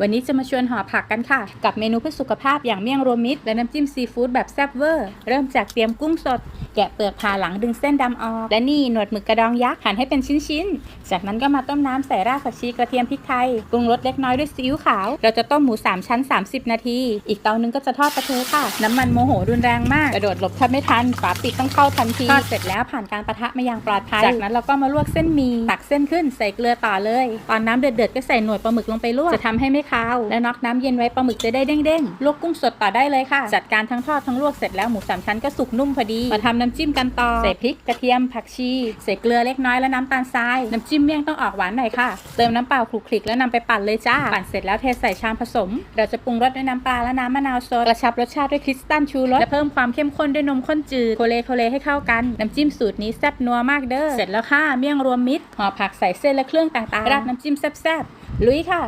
วันนี้จะมาชวนห่อผักกันค่ะ กับเมนูเพื่อสุขภาพอย่างเมี่ยงรวมมิตรและน้ำจิ้มซีฟู้ดแบบแซ่บเวอร์ เริ่มจากเตรียมกุ้งสดแกะเปลือกผ่าหลังดึงเส้นดำออก และนี่หนวดหมึกกระดองยักษ์หั่นให้เป็นชิ้นๆ จากนั้นก็มาต้มน้ำใส่รากผักชีกระเทียมพริกไทยปรุงรสเล็กน้อยด้วยซีอิ๊วขาว เราจะต้มหมู 3 ชั้น 30 นาที อีกเตานึงก็จะทอดปลาทูค่ะ น้ำมันโมโหรุนแรงมาก กระโดดหลบแทบไม่ทันฝาปิดต้องเข้าทันทีทอดเสร็จแล้วผ่านการปะทะมาอย่างปลอดภัย จากนั้นเราก็มาลวกเส้นหมีตักเส้นขึ้นใส่เกลือต่อเลย ตอนน้ำเดือดๆก็ใส่หนวดปลาหมึกลงไปลวกจะทำให้ไม่คาวและน็อกน้ำเย็นไว้ปลาหมึกจะได้เด้งๆลวกกุ้งสดต่อได้เลยค่ะ จัดการทั้งทอดทั้งลวกเสร็จแล้วหมูสามชั้นก็สุกนุ่มพอดีมาทำน้ำจิ้มกันต่อใส่พริกกระเทียมผักชีใส่เกลือเล็กน้อยและน้ำตาลทรายน้ำจิ้มเมี่ยงต้องออกหวานหน่อยค่ะ เติมน้ำเปล่าคลุกคลิกแล้วนำไปปั่นเลยจ้าปั่นเสร็จแล้วเทใส่ชามผสม เราจะปรุงรสด้วยน้ำปลาและน้ำมะนาวสดกระชับรสชาติด้วยคริสตัลชูรสและเพิ่มความเข้มข้นด้วยนมข้นจืดโคเลโคเลให้เข้ากันน้ำจิ้มสูตรนี้แซ่บนัวมากเด้อเสร็จแล้วค่ะเมี่ยงรวมมิตรห่อผักใส่เส้นและเครื่องต่างๆราดน้ำจิ้มแซ่บๆลุยค่ะ